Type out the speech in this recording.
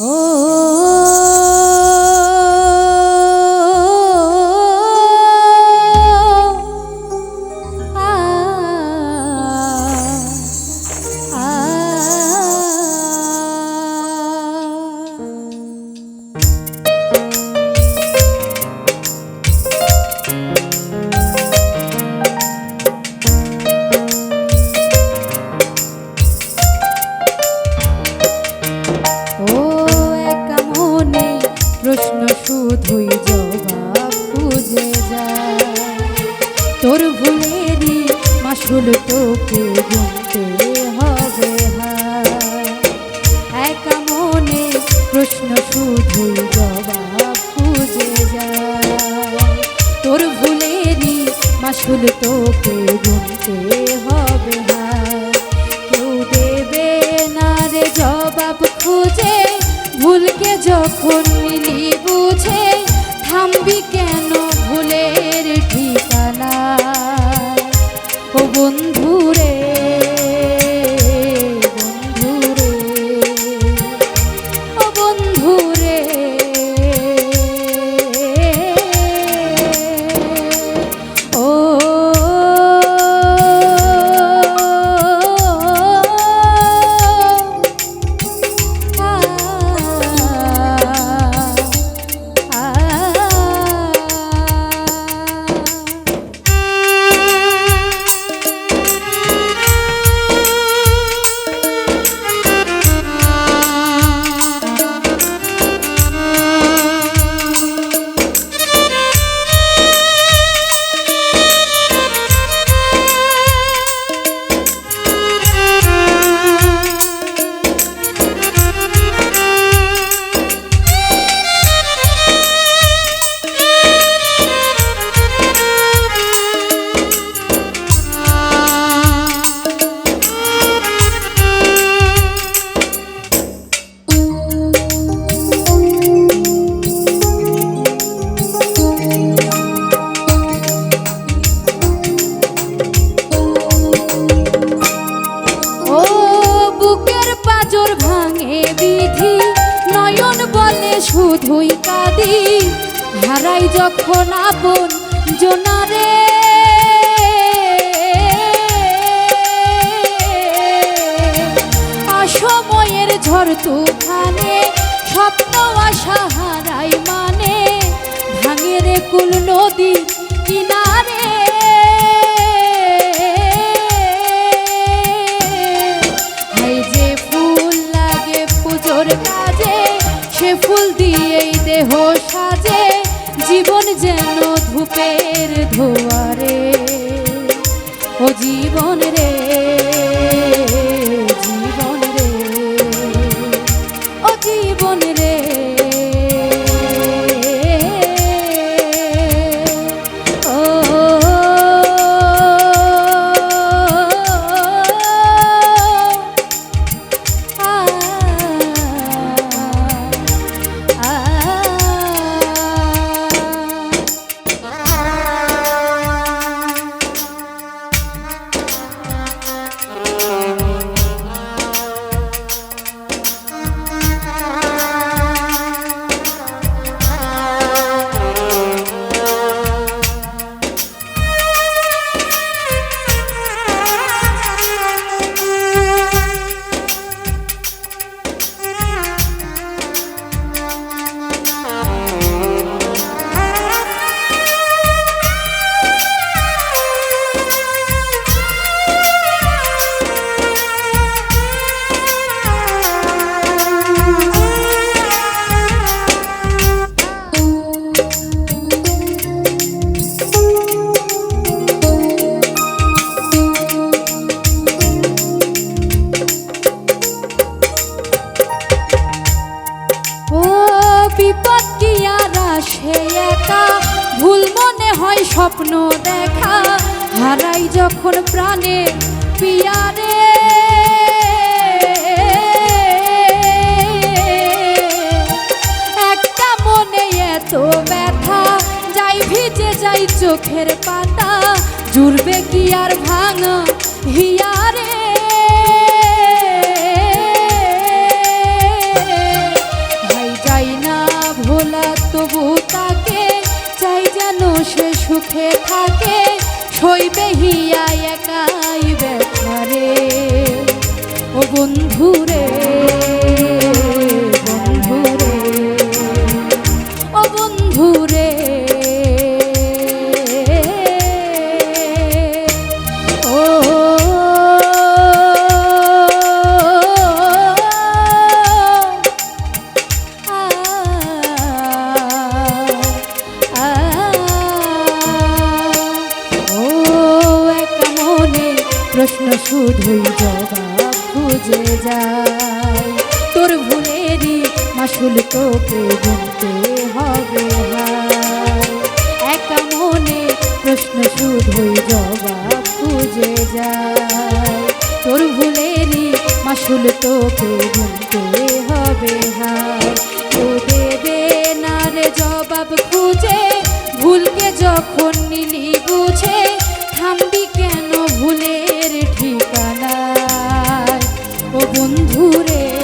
ও তোর ভুলেরই মাসুল তোকে গুনতে হবে একা মনে প্রশ্ন শুধুই জবাব খুঁজে যায়। তোর ভুলেরই মাসুল তোকে গুনতে হবে কেউ দেবে না রে জবাব খুঁজে, ভুলকে যখন নিলি বুঝে, থামবি কেন ও শুধুই কাঁদি, হারাই যখন আপন জোনারে। অসময়ের ঝড় তুফানে, স্বপ্ন আশা হারাই মানে ভাঙে রে কুল নদী কিনারে দিয়েই দেহ সাজে জীবন যেন ধূপের ধোয়ারে। ও জীবন রে হয় স্বপ্ন দেখা, হারাই যখন প্রাণে পিয়ারে। একটা মনে এত ব্যথা, যাই ভিজে যাই চোখের পাতা, জুড়বে কি আর ভাঙা হিয়ারে। বন্ধুরে বন্ধুরে ও বন্ধুরে। প্রশ্ন শুধুই জবাব। খুঁজে যায় তোর ভুলেরই মাসুল তোকে গুনতে হবে একা মনে প্রশ্ন শুধুই জবাব খুঁজে যায় তোর ভুলেরই মাসুল তোকে গুনতে হবে হায় কেউ না রে জবাব খুঁজে, ভুলকে যখন নিলি বুঝে, থামবি কেন ভুলে? বন্ধুরে।